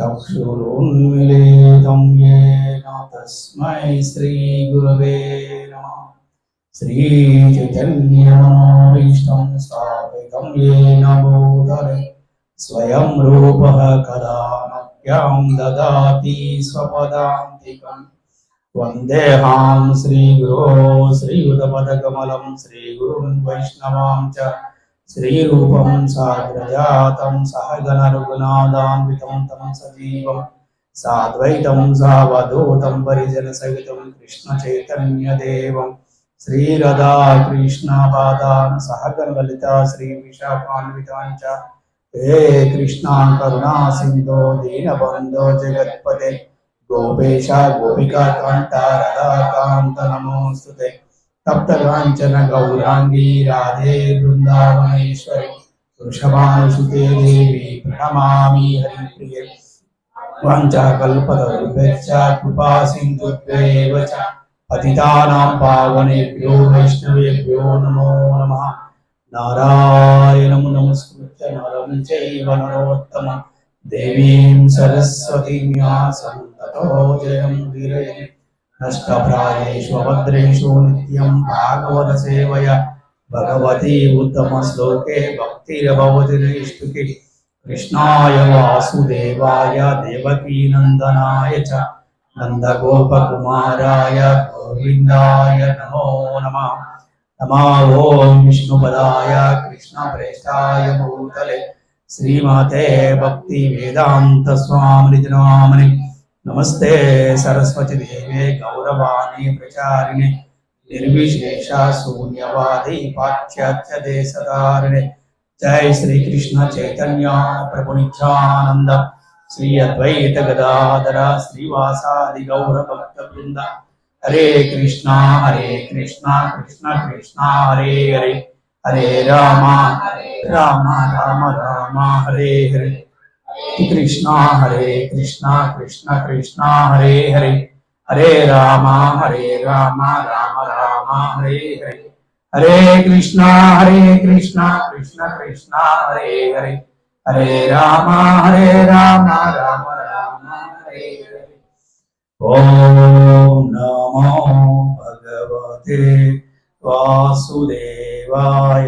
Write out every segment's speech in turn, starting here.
चक्षुरुन्मिलितं येन तस्मै श्रीगुरवे नमः श्रीचैतन्यमनोभीष्टं स्थापितं येन भूतले स्वयं रूपः कदा मह्यं ददाति स्वपदान्तिकम् वन्देहां श्रीगुरो श्रीयुतपदकमलं श्रीगुरुं वैष्णवां च श्रीरूपं साग्रजातं सहगणरघुनादान्वितं तं सजीवं साद्वैतं सावधूतं परिजनसहितं कृष्णचैतन्यदेवं श्रीरदा कृष्णपादान् सहगणललिता श्रीविशाखान्वितान् च हे कृष्णा करुणा सिन्धो दीनबन्धो जगत्पते गोपेश गोपिका कान्ता राधा कान्त नमोऽस्तुते तप्तकाञ्चन गौराङ्गी राधे वृन्दावनेश्वरि वृषभानुसुते देवी प्रणमामि हरिप्रिये वाञ्छाकल्पतरुभ्यश्च कृपा सिन्धुभ्येव च पतितानां पावनेभ्यो वैष्णवेभ्यो नमो नमः नारायणं नमस्कृत्य नरं चैव नरोत्तमम् देवीं सरस्वतीं व्यासं ततो जयं నష్టప్రాయేషు అభద్రేషు నిత్యం భాగవత సేవయ భగవతి ఉత్తమ శ్లోకే భక్తిరభవతి నైష్టుకి కృష్ణాయ వాసుదేవాయ దేవకీనందనాయ చ నందగోపకుమారాయ గోవిందాయ నమో నమ. నమా ఓం విష్ణుపదాయ కృష్ణప్రేష్టాయ భూతలే శ్రీమాతే భక్తి వేదాంత స్వామిని జనామని. నమస్తే సరస్వతి దేవే గౌరవాణి ప్రచారిణి నిర్విశేష శూన్యవాది పాశ్చాత్య దేశధారిణి జై శ్రీకృష్ణ చైతన్య ప్రభు నిత్యానంద. శ్రీ అద్వైత గదాధర శ్రీవాసాది గౌర భక్త బృంద. హరే కృష్ణ హరే కృష్ణ కృష్ణ కృష్ణ హరే హరే. హరే రామ రామ రామ రామ హరే హరే. कृष्णा हरे कृष्णा, कृष्ण, कृष्णा, हरे हरे। हरे राम हरे राम राम राम, हरे हरे। हरे कृष्णा हरे कृष्णा, कृष्ण, कृष्णा, हरे हरे। हरे राम हरे राम राम राम, हरे हरे। ॐ नमो भगवते वासुदेवाय।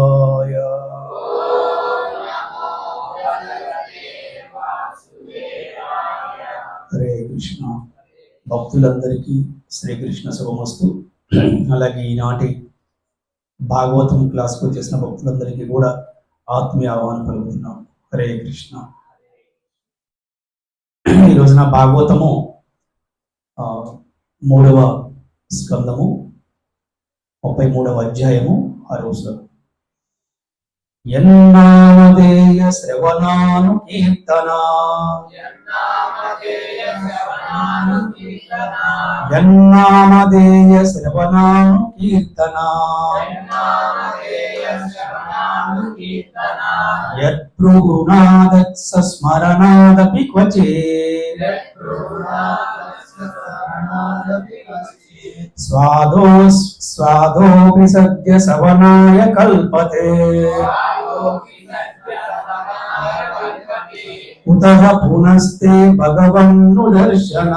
భక్తులందరికీ శ్రీకృష్ణ శుభమస్తు. అలాగే ఈనాటి భాగవతం క్లాస్కి వచ్చేసిన భక్తులందరికీ కూడా ఆత్మీయ ఆహ్వానం కలుగుతున్నాం. హరే కృష్ణ. ఈ రోజున భాగవతము మూడవ స్కందము ముప్పై మూడవ అధ్యాయము ఆ శ్లోకం. ఎన్నామదేయ శ్రవణాను కీర్తనా. ఎన్నామదేయ శ్రవణాను కీర్తన. యత్పృగుణాదత్స స్మరణాదపి క్వచే. స్వాదో స్వాదోపి సద్య సవనాయ కల్పతే. ఉత పునస్తే భగవన్ను దర్శన.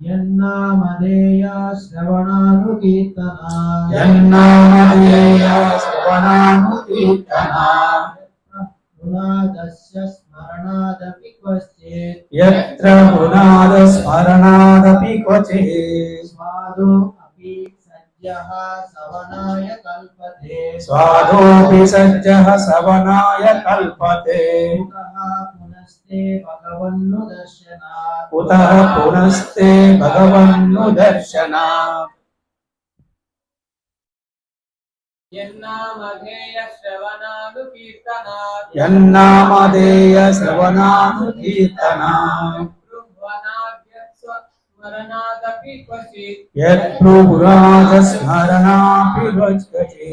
యన్నామధేయ శ్రవణాను కీర్తన యత్ర గుణాద స్మరణాదపి క్వచే స్వాదో అపి సద్యః సవనాయ కల్పతే స్వాదోపి సజ్జ సవనాయ కల్పతే కుతః పునస్తే భగవన్ను దర్శనాత్ ఉత పునస్తే భగవన్ను దర్శన యన్నామధేయ శ్రవణాను కీర్తన యత్ప్రభురాజ స్మరణాపి వజ్కచే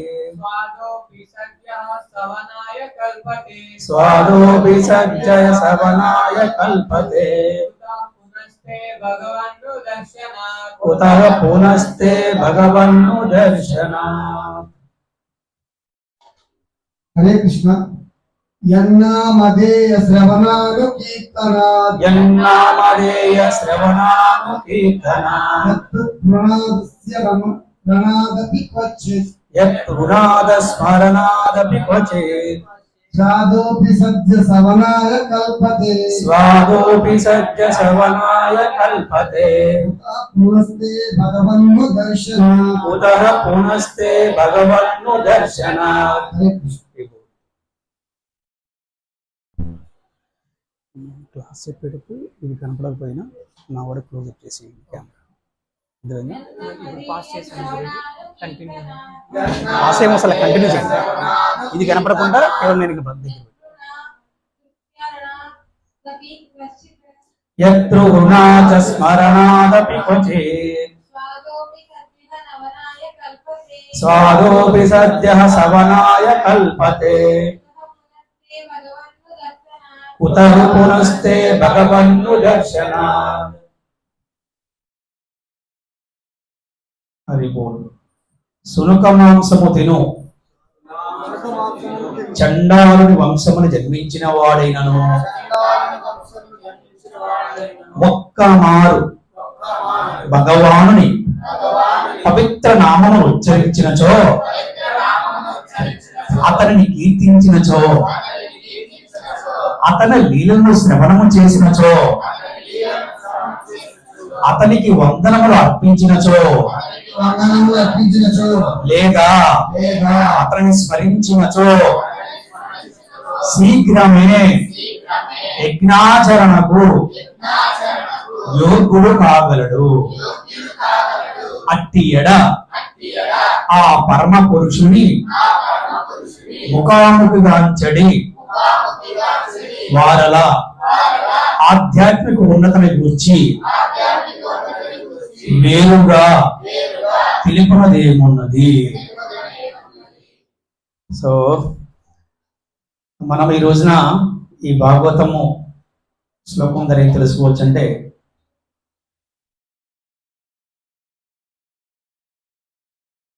స్వాదోపి సజ్జయ సవనాయ కల్పతే కుతః పునస్తే భగవన్ను దర్శనా హరే కృష్ణ. యన్నామధేయ శ్రవణాను కీర్తనాత్ యన్నామధేయ శ్రవణాను కీర్తన ప్రణాదస్య ప్రణాదపి క్వచిత్. యత్రునాద స్మరణాదపి క్వచిత్. సాధోపి సద్య సవనాయ కల్పతే. స్వాదోపి సజ్జ సవనాయ కల్పతే. పునస్తే భగవన్ను దర్శన కుతః పునస్తే భగవన్ను దర్శనాత్. క్లాస్ చెప్పేటప్పుడు ఇది కనపడకపోయినా నా వాడు క్లోజ్ అప్ కెమెరా. పాస్ ఏమో అసలు కంటిన్యూ చేయండి. ఇది కనపడకుండా కేవలం నేను దగ్గర యత్రుగుణాచ స్మరణాదపి క్వచిత్ స్వాదోపి సద్య సవనాయ కల్పతే. కుతః పునస్తే భగవన్ను దర్శన హరి బోల్ మాంసము తిను చండాలుని వంశమును జన్మించిన వాడైనను ఒక్క మారు భగవానుని పవిత్ర నామను ఉచ్చరించినచో అతనిని కీర్తించినచో అతని లీలను శ్రవణము చేసినచో అతనికి వందనములు అర్పించినచో వందనములు అర్పించినచో లేదా లేదా అతనిని స్మరించినచో శీఘ్రమే యజ్ఞాచరణకు యోగ్యుడు కాగలడు. అట్టి ఎడ ఆ పరమ పురుషుని ముఖాముఖిగాంచడి వారల ఆధ్యాత్మిక ఉన్నతని గురించి వేరుగా తెలిపినదేమున్నది సో మనం ఈ రోజున ఈ భాగవతము శ్లోకం ధర ఏం తెలుసుకోవచ్చు అంటే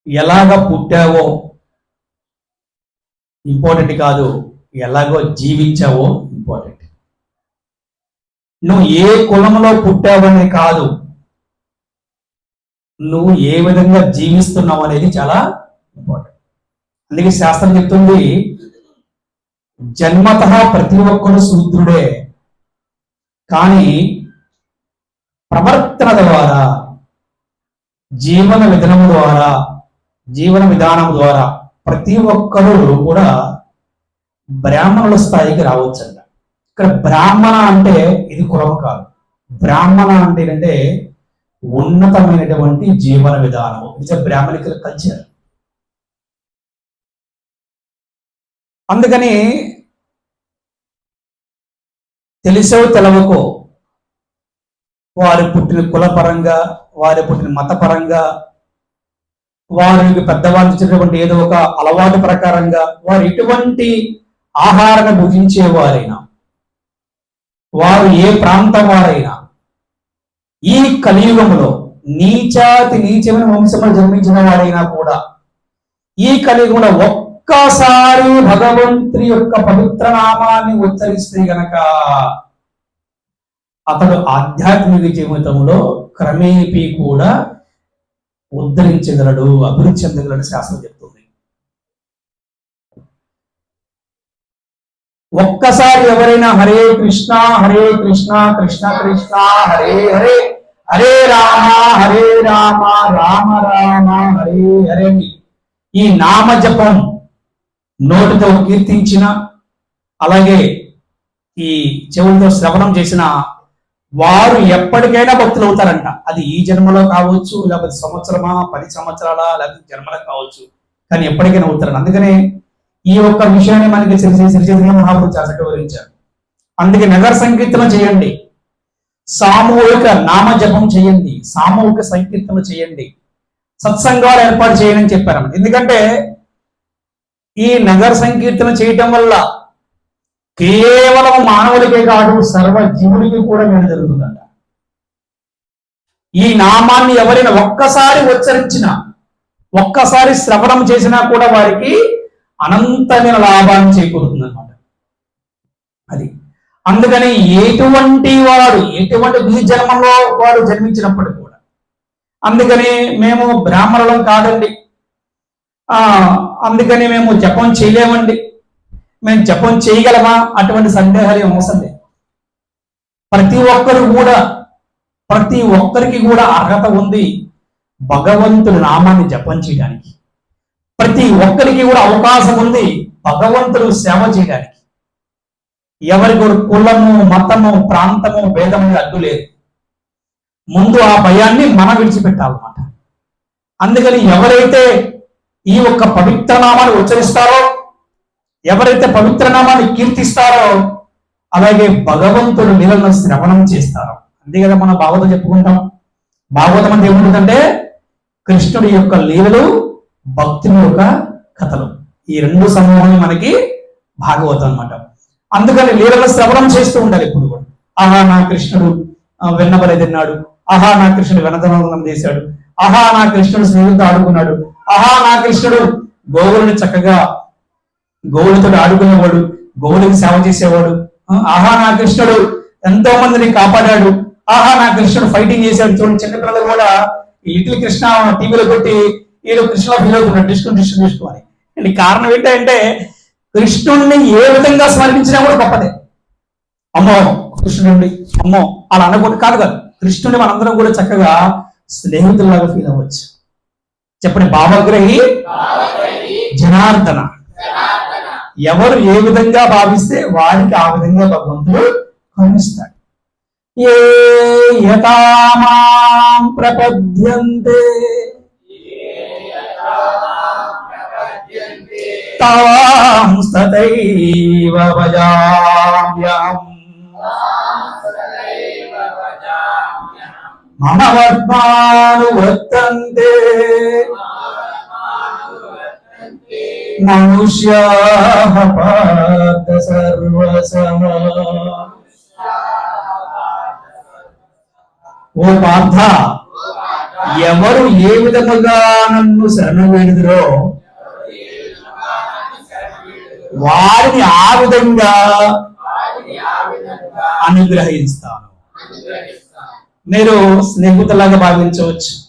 ఎలాగ పుట్టావో ఇంపార్టెంట్ కాదు ఎలాగో జీవించావో ఇంపార్టెంట్ నువ్వు ఏ కులంలో పుట్టావనే కాదు. నువ్వు ఏ విధంగా జీవిస్తున్నావు అనేది చాలా ఇంపార్టెంట్ అందుకే శాస్త్రం చెప్తుంది జన్మత ప్రతి ఒక్కరు శూద్రుడే. కానీ ప్రవర్తన ద్వారా జీవన విధానం ద్వారా జీవన విధానం ద్వారా ప్రతి ఒక్కరూ కూడా బ్రాహ్మణుల స్థాయికి రావచ్చు. ఇక్కడ బ్రాహ్మణ అంటే ఇది కులం కాదు. బ్రాహ్మణ అంటే ఏంటంటే ఉన్నతమైనటువంటి జీవన విధానం. ఇట్స్ బ్రాహ్మణికల్ కల్చర్ అందుకని తెలిసో తెలవకో వారు పుట్టిన కులపరంగా వారు పుట్టిన మతపరంగా వారికి పెద్దవాళ్ళు ఇచ్చినటువంటి ఏదో ఒక అలవాటు ప్రకారంగా వారు ఎటువంటి ఆహారాన్ని భుజించే వారైనా వారు ఏ ప్రాంతం వారైనా ఈ కలియుగంలో నీచాతి నీచమైన వంశములు జన్మించిన వారైనా కూడా ఈ కలియుగంలో ఒక్కసారి భగవంతుని యొక్క పవిత్ర నామాన్ని ఉచ్చరిస్తే గనక అతడు ఆధ్యాత్మిక జీవితంలో క్రమేపీ కూడా ఉద్ధరించగలడు అభివృద్ధి చెందగలడు శాస్త్రం చెప్తుంది. ఒక్కసారి ఎవరైనా హరే కృష్ణ హరే కృష్ణ కృష్ణ కృష్ణ హరే హరే హరే రామ హరే రామ రామ రామ హరే హరే ఈ నామ జపం నోటితో కీర్తించిన అలాగే ఈ చెవులతో శ్రవణం చేసిన వారు ఎప్పటికైనా భక్తులు అవుతారంట. అది ఈ జన్మలో కావచ్చు లేకపోతే సంవత్సరమా పది సంవత్సరాల లేకపోతే జన్మలో కావచ్చు. కానీ ఎప్పటికైనా నవ్వుతారు అందుకనే ఈ ఒక్క విషయాన్ని మనకి శ్రీ శ్రీ మహాప్రభు వివరించారు. అందుకే నగర సంకీర్తన చేయండి. సామూహిక నామ జపం చేయండి. సామూహిక సంకీర్తన చేయండి. సత్సంగాలు ఏర్పాటు చేయండి అని చెప్పారు ఎందుకంటే ఈ నగర సంకీర్తన చేయటం వల్ల కేవలం మానవులకే కాదు సర్వ జీవులకి కూడా మేలు జరుగుతుందంట. ఈ నామాన్ని ఎవరైనా ఒక్కసారి ఉచ్చరించినా ఒక్కసారి శ్రవణం చేసినా కూడా వారికి అనంతమైన లాభాన్ని చేకూరుతుంది అనమాట అది. అందుకని ఎటువంటి వాడు ఎటువంటి ఈ జన్మంలో వాడు జన్మించినప్పటికీ కూడా అందుకని మేము బ్రాహ్మణులం కాదండి. అందుకని మేము జపం చేయలేమండి. మేము జపం చేయగలమా? అటువంటి సందేహాలు ఏం అవసరం లేదు. ప్రతి ఒక్కరు కూడా ప్రతి ఒక్కరికి కూడా అర్హత ఉంది భగవంతుడి నామాన్ని జపం చేయడానికి. ప్రతి ఒక్కరికి కూడా అవకాశం ఉంది. భగవంతుడు సేవ చేయడానికి. ఎవరి కూడా కులము మతము ప్రాంతము భేదము అడ్డు లేదు. ముందు ఆ భయాన్ని మనం విడిచిపెట్టాలన్నమాట. అందుకని ఎవరైతే ఈ ఒక్క పవిత్ర నామాన్ని ఉచ్చరిస్తారో ఎవరైతే పవిత్ర నామాన్ని కీర్తిస్తారో అలాగే భగవంతుడు నీళ్ళను శ్రవణం చేస్తారో. అంతే కదా మనం భాగవతం చెప్పుకుంటాం. భాగవతం అంటే ఏముంటుందంటే కృష్ణుడి యొక్క లీలలు భక్తుని యొక్క కథలు. ఈ రెండు సమూహం మనకి భాగవతం అన్నమాట. అందుకని లీలల శ్రవణం చేస్తూ ఉండాలి ఇప్పుడు కూడా. ఆహా నా కృష్ణుడు ఆ, వెన్నబలి తిన్నాడు. ఆహా నా కృష్ణుడు వెనదనం చేశాడు. ఆహా నా కృష్ణుడు స్నేహితులతో ఆడుకున్నాడు. ఆహా నా కృష్ణుడు గోవులను చక్కగా గోవులతో ఆడుకునేవాడు గోవులకు సేవ చేసేవాడు. ఆహా నా కృష్ణుడు ఎంతో మందిని కాపాడాడు. ఆహా నా కృష్ణుడు ఫైటింగ్ చేశాడు. చూడండి చిన్నపిల్లలు కూడా ఈ లిటిల్ కృష్ణ టీవీలో కొట్టి ఈడు కృష్ణ ఫీల్ అవుతున్నాడు డిస్కు డిస్కు డిస్కు అని కారణం ఏంటంటే కృష్ణుడిని ఏ విధంగా స్మరించినా కూడా గొప్పదే. అమ్మో కృష్ణుడి అమ్మో అలా అనకూడదు. కాదు కాదు కృష్ణుని మనందరం కూడా చక్కగా స్నేహితుల్లాగా ఫీల్ అవ్వచ్చు. చెప్పండి భావగ్రహి జనార్దన. ఎవరు ఏ విధంగా భావిస్తే వారికి ఆ విధంగా భగవంతుడు కరుణిస్తాడు. ఏ యథామాం ప్రపద్యంతే. తాం తథైవ భజామ్యహం మమ వర్మాను వర్తంతే మనుష్యాః పార్థ సర్వసః ఓ పార్థ ఎవరు ఏ విధముగా నన్ను శరణు వేడుదురో వారిని ఆ విధంగా అనుగ్రహిస్తాను. మీరు స్నేహితులాగా భావించవచ్చు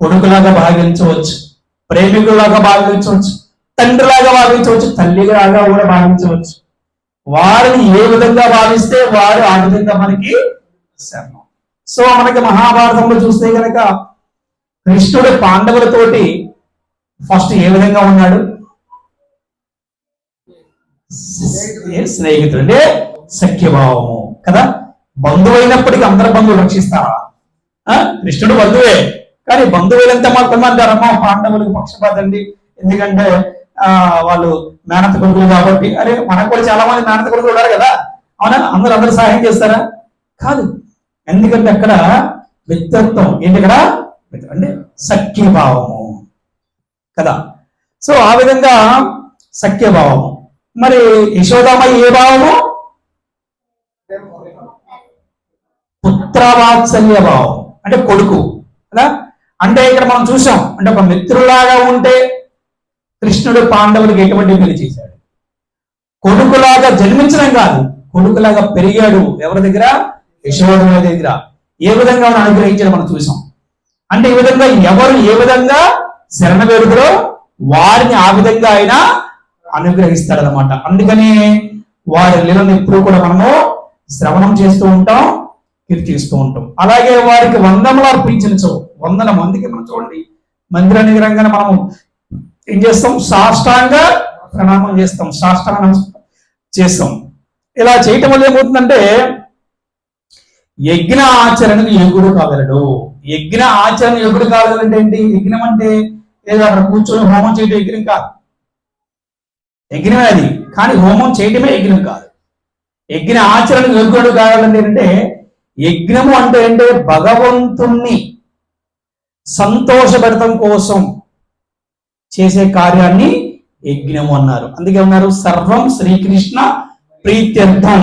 కొడుకులాగా భావించవచ్చు ప్రేమికులాగా భావించవచ్చు తండ్రిలాగా భావించవచ్చు తల్లిలాగా కూడా భావించవచ్చు. వారిని ఏ విధంగా భావిస్తే వారు ఆ విధంగా మనకి శరణం సో మనకి మహాభారతంలో చూస్తే గనక కృష్ణుడు పాండవులతోటి ఫస్ట్ ఏ విధంగా ఉన్నాడు? స్నేహితుడు అంటే సఖ్యభావము కదా? బంధువు అయినప్పటికీ అందరు బంధువులు రక్షిస్తారా? ఆ? కృష్ణుడు బంధువే కానీ బంధువులంతా మాత్రం అంటారమ్మా పాండవులకు పక్షపాతండి. ఎందుకంటే ఆ వాళ్ళు మేనత కొడుకులు కాబట్టి. అరే మనకు కూడా చాలా మంది మేనత కొడుకులు ఉన్నారు కదా. అవునా? అందరూ అందరూ సహాయం చేస్తారా? కాదు. ఎందుకంటే అక్కడ వ్యక్తిత్వం ఏంటి ఇక్కడ అంటే సఖ్యభావము కదా? సో ఆ విధంగా సఖ్యభావము. మరి యశోదమ్మ ఏ భావము? పుత్రవాత్సల్య భావం అంటే కొడుకు కదా? అంటే ఇక్కడ మనం చూసాం అంటే ఒక మిత్రులాగా ఉంటే కృష్ణుడు పాండవులకు ఎటువంటి పెళ్ళి చేశాడు? కొడుకులాగా జన్మించడం కాదు కొడుకులాగా పెరిగాడు ఎవరి దగ్గర? యశోదమ్మ దగ్గర. ఏ విధంగా మనం అనుగ్రహించడం మనం చూసాం. అంటే ఈ విధంగా ఎవరు ఏ విధంగా శరణ వేడుదరో వారిని ఆ విధంగా అయినా అనుగ్రహిస్తాడనమాట అందుకని వారి లీలను ఎప్పుడు కూడా మనము శ్రవణం చేస్తూ ఉంటాం కీర్తిస్తూ ఉంటాం. అలాగే వారికి వందములు అర్పించు వందల మందికి మనం చూడండి. మందిర నిగ్రహంగా మనము ఏం చేస్తాం? సాష్టాంగ ప్రణామం చేస్తాం సాష్టాంగ నమస్కారం చేస్తాం. ఇలా చేయటం వల్ల ఏమవుతుందంటే యజ్ఞ ఆచరణకు యోగుడు కాగలడు. యజ్ఞ ఆచరణ యోగుడు కాగలంటే ఏంటి? యజ్ఞం అంటే ఏదో అక్కడ కూర్చొని హోమం చేయడం యజ్ఞం కాదు. యజ్ఞమే అది. కానీ హోమం చేయడమే యజ్ఞం కాదు. యజ్ఞ ఆచరణ యోగ్యుడు కావాలంటే ఏంటంటే యజ్ఞము అంటే ఏంటంటే భగవంతుణ్ణి సంతోషభరితం కోసం చేసే కార్యాన్ని యజ్ఞము అన్నారు. అందుకే ఉన్నారు సర్వం శ్రీకృష్ణ ప్రీత్యర్థం.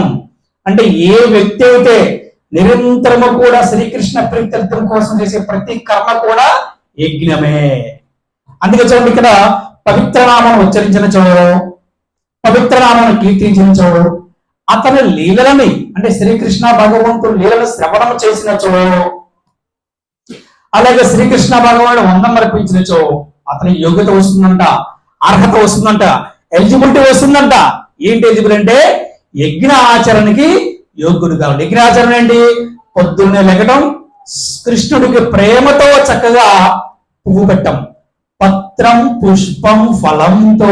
అంటే ఏ వ్యక్తి అయితే నిరంతరము కూడా శ్రీకృష్ణ ప్రీత్యర్థం కోసం చేసే ప్రతి కర్మ కూడా యజ్ఞమే. అందుకే చూడండి ఇక్కడ పవిత్రనామం ఉచ్చరించినచో పవిత్రనామను కీర్తించినచో అతని లీలలని అంటే శ్రీకృష్ణ భగవంతుడు లీలను శ్రవణం చేసినచో అలాగే శ్రీకృష్ణ భగవానుడు వందం అర్పించినచో అతని యోగ్యత వస్తుందంట అర్హత వస్తుందంట ఎలిజిబిలిటీ వస్తుందంట. ఏంటి ఎలిజిబుల్ అంటే యజ్ఞ ఆచరణకి యోగ్యుడు కావాలి. యజ్ఞ ఆచరణ ఏంటి? పొద్దున్నే లెగటం కృష్ణుడికి ప్రేమతో చక్కగా పువ్వు పెట్టం పత్రం పుష్పం ఫలంతో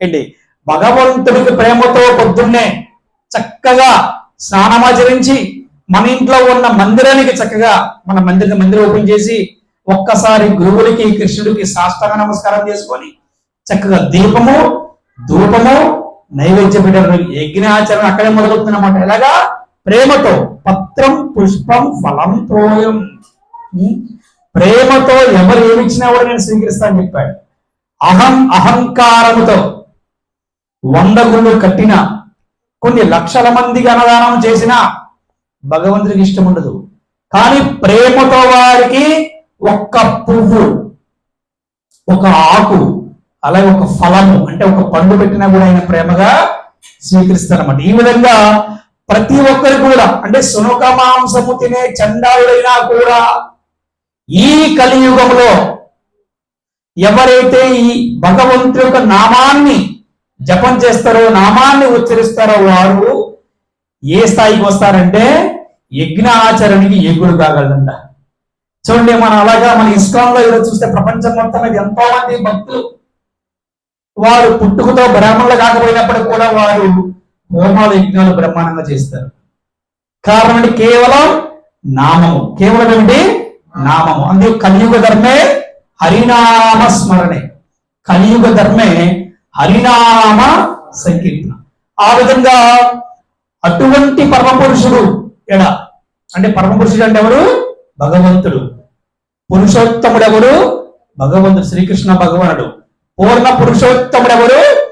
ఏంటి? భగవంతుడికి ప్రేమతో పొద్దున్నే చక్కగా స్నానమాచరించి మన ఇంట్లో ఉన్న మందిరానికి చక్కగా మన మందిర మందిరం ఓపెన్ చేసి ఒక్కసారి గురువులకి కృష్ణుడికి సాష్టాంగ నమస్కారం చేసుకొని చక్కగా దీపము ధూపము నైవేద్య పెట్టారు యజ్ఞ ఆచరణ అక్కడే మొదలవుతుందన్నమాట. ఎలాగా? ప్రేమతో పత్రం పుష్పం ఫలం తోయం ప్రేమతో ఎవరు ఏమిచ్చినా కూడా నేను స్వీకరిస్తాను చెప్పాడు. అహం అహంకారముతో. వంద గుళ్ళు కట్టిన కొన్ని లక్షల మందికి అన్నదానం చేసినా భగవంతుడికి ఇష్టం ఉండదు. కానీ ప్రేమతో వారికి ఒక్క పువ్వు ఒక ఆకు అలాగే ఒక ఫలము అంటే ఒక పండు పెట్టినా కూడా ఆయన ప్రేమగా స్వీకరిస్తారన్నమాట. ఈ విధంగా ప్రతి ఒక్కరు కూడా అంటే సునక మాంసము తినే చండాలుడైనా కూడా ఈ కలియుగంలో ఎవరైతే ఈ భగవంతుడి యొక్క నామాన్ని జపం చేస్తారో నామాన్ని ఉచ్చరిస్తారో వారు ఏ స్థాయికి వస్తారంటే యజ్ఞ ఆచరణకి యజ్ఞుడు కాగలదంట చూడండి మనం అలాగా మన ఇస్కాంలో ఈరోజు చూస్తే ప్రపంచం మొత్తం మీద ఎంతో మంది భక్తులు వారు పుట్టుకతో బ్రాహ్మణులు కాకపోయినప్పటికీ కూడా వారు హోమాలు యజ్ఞాలు బ్రహ్మాండంగా చేస్తారు. కారణం అంటే కేవలం నామము. కేవలం ఏమిటి? నామము. అందుకే కలియుగ ధర్మే హరినామ స్మరణే. కలియుగ ధర్మే హరినామ సంకీర్తన. ఆ విధంగా అటువంటి పరమపురుషుడు ఎడ అంటే పరమపురుషుడు అంటే ఎవరు? భగవంతుడు. పురుషోత్తముడు ఎవరు భగవంతుడు శ్రీకృష్ణ భగవానుడు. పూర్ణ పురుషోత్తముడు ఎవరు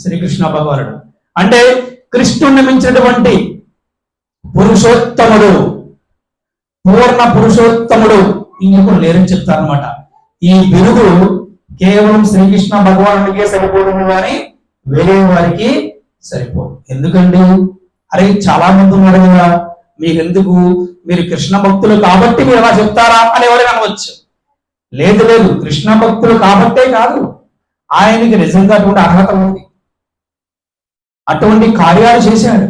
శ్రీకృష్ణ భగవానుడు. అంటే కృష్ణుణ్ణి మించినటువంటి పురుషోత్తముడు. పూర్ణ పురుషోత్తముడు. ఇంకొకరు లేరని చెప్తారనమాట ఈ బిరుగు కేవలం శ్రీకృష్ణ భగవానుడికే సరిపోతుంది కానీ వేరే వారికి సరిపోదు. ఎందుకండి? అరే చాలా మంది ఉన్నారు కదా మీకెందుకు? మీరు కృష్ణ భక్తులు కాబట్టి మీరు అలా చెప్తారా అని ఎవరైనా అనవచ్చు. లేదు లేదు కృష్ణ భక్తులు కాబట్టే కాదు ఆయనకి నిజంగా అటువంటి అర్హత ఉంది. అటువంటి కార్యాలు చేశాడు.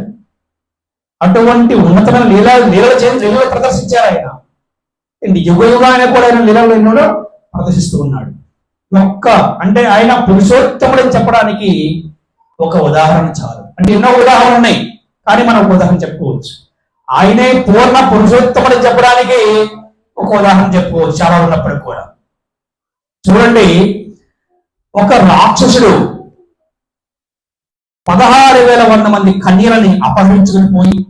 అటువంటి ఉన్నతమైన లీల లీలలు చేసి లీలలు ప్రదర్శించారు ఆయన. యుగ యుగానే కూడా ఆయన లీలలు ఎన్నో ప్రదర్శిస్తూ ఉన్నాడు. ఒక్క అంటే ఆయన పురుషోత్తముడని చెప్పడానికి ఒక ఉదాహరణ చాలు. అంటే ఎన్నో ఉదాహరణలు ఉన్నాయి. కానీ మనం ఒక ఉదాహరణ చెప్పుకోవచ్చు. ఆయనే పూర్ణ పురుషోత్తముడని చెప్పడానికి ఒక ఉదాహరణ చెప్పుకోవచ్చు. చాలా ఉన్నప్పటికి కూడా. చూడండి ఒక రాక్షసుడు పదహారు వేల వంద మంది కన్యలని అపహరించుకుని పోయి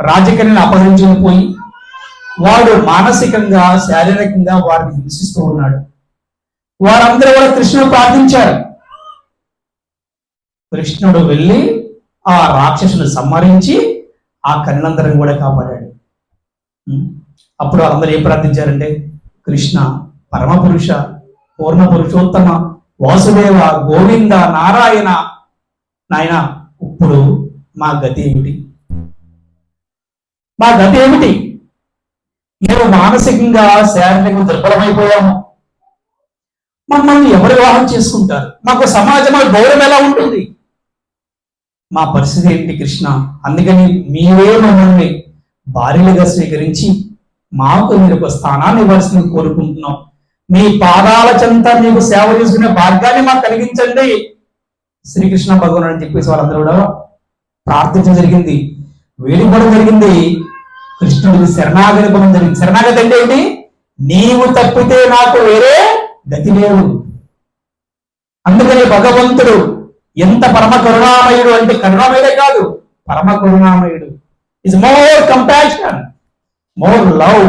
రాజకన్యని అపహరించుకుని పోయి వాడు మానసికంగా శారీరకంగా వారిని హింసిస్తూ ఉన్నాడు. వారందరూ కూడా కృష్ణుడు ప్రార్థించారు. కృష్ణుడు వెళ్ళి ఆ రాక్షసుని సంహరించి ఆ కన్నందరం కూడా కాపాడాడు. అప్పుడు అందరూ ఏం ప్రార్థించారంటే కృష్ణ పరమ పురుష పూర్ణ పురుషోత్తమ వాసుదేవ గోవింద నారాయణ నాయన ఇప్పుడు మా గతి ఏమిటి? మా గతి ఏమిటి? మేము మానసికంగా శారీరకంగా దుర్బలమైపోయాము. మమ్మల్ని ఎవరు వివాహం చేసుకుంటారు? మాకు సమాజంలో గౌరవం ఎలా ఉంటుంది? మా పరిస్థితి ఏంటి కృష్ణ? అందుకని మీరే మమ్మల్ని భార్యలుగా స్వీకరించి మాకు మీరు ఒక స్థానాన్ని ఇవ్వాల్సింది కోరుకుంటున్నాం. మీ పాదాల చెంత మీకు సేవ చేసుకునే భాగ్యాన్ని మాకు కలిగించండి. శ్రీకృష్ణ భగవాన్ అని చెప్పేసి వాళ్ళందరూ కూడా ప్రార్థించడం జరిగింది. వేడుకోవడం జరిగింది. కృష్ణుడికి శరణాగతి పొందని శరణాగతి అంటే ఏంటి? నీవు తప్పితే నాకు వేరే గతి లేదు. అందుకని భగవంతుడు ఎంత పరమ కరుణామయుడు అంటే కరుణామయుడే కాదు పరమ కరుణామయుడు. Is more compassion more love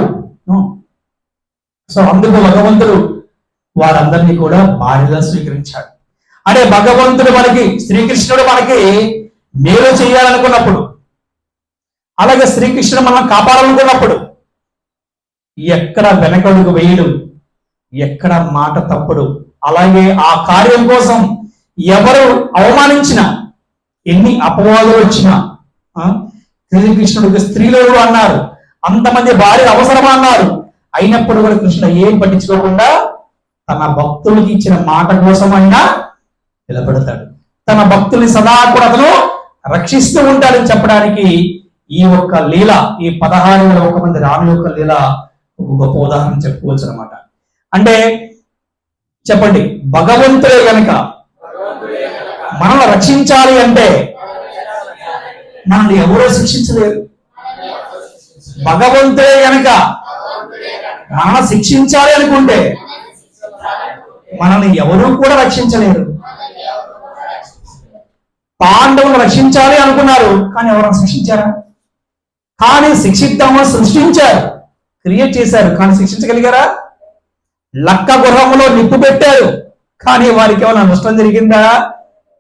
so అందుకు భగవంతుడు వారందరినీ కూడా భార్యగా స్వీకరించాడు. అదే భగవంతుడు మనకి శ్రీకృష్ణుడు మనకి మేలు చేయాలనుకున్నప్పుడు అలాగే శ్రీకృష్ణుడు మనం కాపాడాలనుకున్నప్పుడు ఎక్కడ వెనకడుగు వేయడు ఎక్కడ మాట తప్పుడు. అలాగే ఆ కార్యం కోసం ఎవరు అవమానించినా ఎన్ని అపవాదులు వచ్చినా ఆ, శ్రీకృష్ణుడికి స్త్రీలు అన్నారు? అంతమంది భార్య అవసరమా అన్నారు? అయినప్పుడు కూడా కృష్ణ ఏం పట్టించుకోకుండా తన భక్తులకి ఇచ్చిన మాట కోసమైనా నిలబడతాడు. తన భక్తుల్ని సదా కూడా అతను రక్షిస్తూ ఉంటాడని చెప్పడానికి ఈ ఒక్క లీల ఈ పదహారు వేల ఒక మంది రాముల యొక్క లీల ఒక గొప్ప ఉదాహరణ చెప్పుకోవచ్చు అనమాట అంటే చెప్పండి భగవంతుడే కనుక మనల్ని రక్షించాలి అంటే మనల్ని ఎవరో శిక్షించలేరు. భగవంతుడే కనుక మనల్ని శిక్షించాలి అనుకుంటే మనల్ని ఎవరూ కూడా రక్షించలేరు. పాండవులు రక్షించాలి అనుకున్నారు కానీ ఎవరైనా శిక్షించారా? కానీ శిక్షిద్దామని సృష్టించారు. క్రియేట్ చేశారు. కానీ శిక్షించగలిగారా? లక్క గృహంలో నిప్పు పెట్టారు. కానీ వారికి ఏమైనా నష్టం జరిగిందా?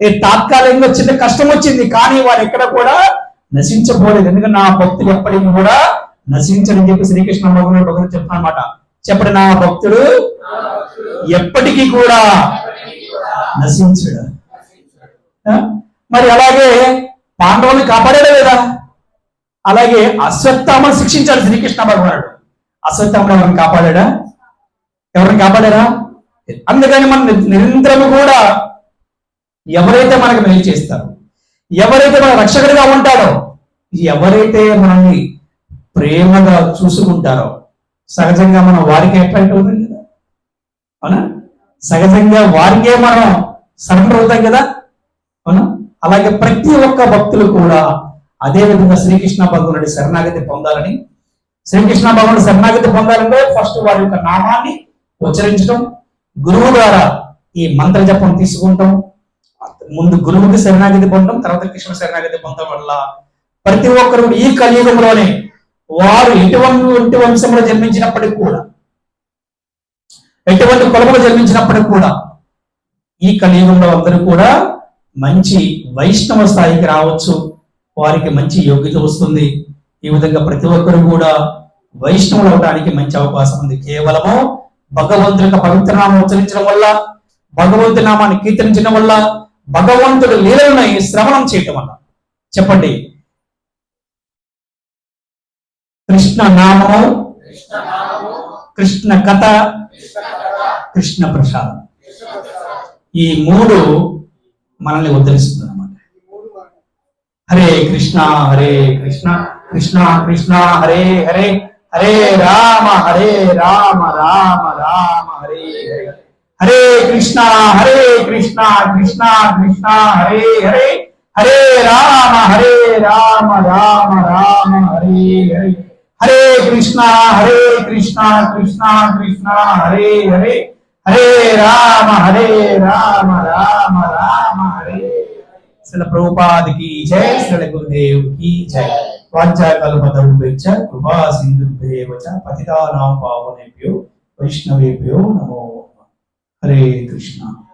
ఏ తాత్కాలికంగా చిన్న కష్టం వచ్చింది. కానీ వారు ఎక్కడ కూడా నశించబోలేదు. ఎందుకంటే నా భక్తులు ఎప్పటికీ కూడా నశించని చెప్పి శ్రీకృష్ణ భగవానుడు భగవాన్ చెప్తాను అనమాట చెప్పండి నా భక్తుడు ఎప్పటికీ కూడా నశించడు. ఆ? మరి అలాగే పాండవుని కాపాడాడు లేదా? అలాగే అశ్వత్థామను శిక్షించాడు శ్రీకృష్ణ భగవానుడు. అశ్వత్థామను ఎవరిని కాపాడా ఎవరిని కాపాడారా? అందుకని మనం ని- నిరంతరము కూడా ఎవరైతే మనకు మేలు చేస్తారో ఎవరైతే మన రక్షకుడిగా ఉంటారో ఎవరైతే మనల్ని ప్రేమగా చూసుకుంటారో సహజంగా మనం వారికి అట్రాక్ట్ అవుతుంది కదా? అవునా? సహజంగా వారికే మనం సరెండర్ అవుతాం కదా? అవునా? అలాగే ప్రతి ఒక్క భక్తులు కూడా అదే విధంగా శ్రీకృష్ణ భగవానుడి శరణాగతి పొందాలని. శ్రీకృష్ణ భగవానుడి శరణాగతి పొందాలంటే ఫస్ట్ వారి యొక్క నామాన్ని ఉచ్చరించడం గురువు ద్వారా ఈ మంత్ర జపం తీసుకుంటాం. ముందు గురువుకి శరణాగతి పొందడం తర్వాత కృష్ణ శరణాగతి పొందడం వల్ల ప్రతి ఒక్కరు ఈ కలియుగంలోనే వారు ఎటువంటి వంశంలో జన్మించినప్పటికి కూడా ఎటువంటి కులములు జన్మించినప్పటికి కూడా ఈ కలియుగంలో అందరూ కూడా మంచి వైష్ణవ స్థాయికి రావచ్చు. వారికి మంచి యోగ్యత వస్తుంది. ఈ విధంగా ప్రతి ఒక్కరు కూడా వైష్ణవులు అవడానికి మంచి అవకాశం ఉంది. కేవలము భగవంతుని యొక్క పవిత్ర నామం ఉచ్చరించడం వల్ల భగవంతు నామాన్ని కీర్తించడం వల్ల భగవంతుడు లీలలను శ్రవణం చేయటం వల్ల. చెప్పండి. కృష్ణ నామము కృష్ణ కథ కృష్ణ ప్రసాదం. ఈ మూడు మనల్ని ఉద్ధరిస్తుంది అన్నమాట హరే కృష్ణ హరే కృష్ణ కృష్ణ కృష్ణ హరే హరే హరే రామ హరే రామ రామ రామ హరే హరే హరే కృష్ణ హరే కృష్ణ కృష్ణ కృష్ణ హరే హరే హరే రామ హరే రామ రామ రామ హరే హరే హరే కృష్ణ హరే కృష్ణ కృష్ణ కృష్ణ హరే హరే హరే రామ హరే రామ రామ రామ హరే శ్రీల जय కి జై. శ్రీల గురుదేవ్కి కృపా సింధుభ్యేవ పతితానాం పావనేభ్యో వైష్ణవేభ్యో నమో. హరే కృష్ణ.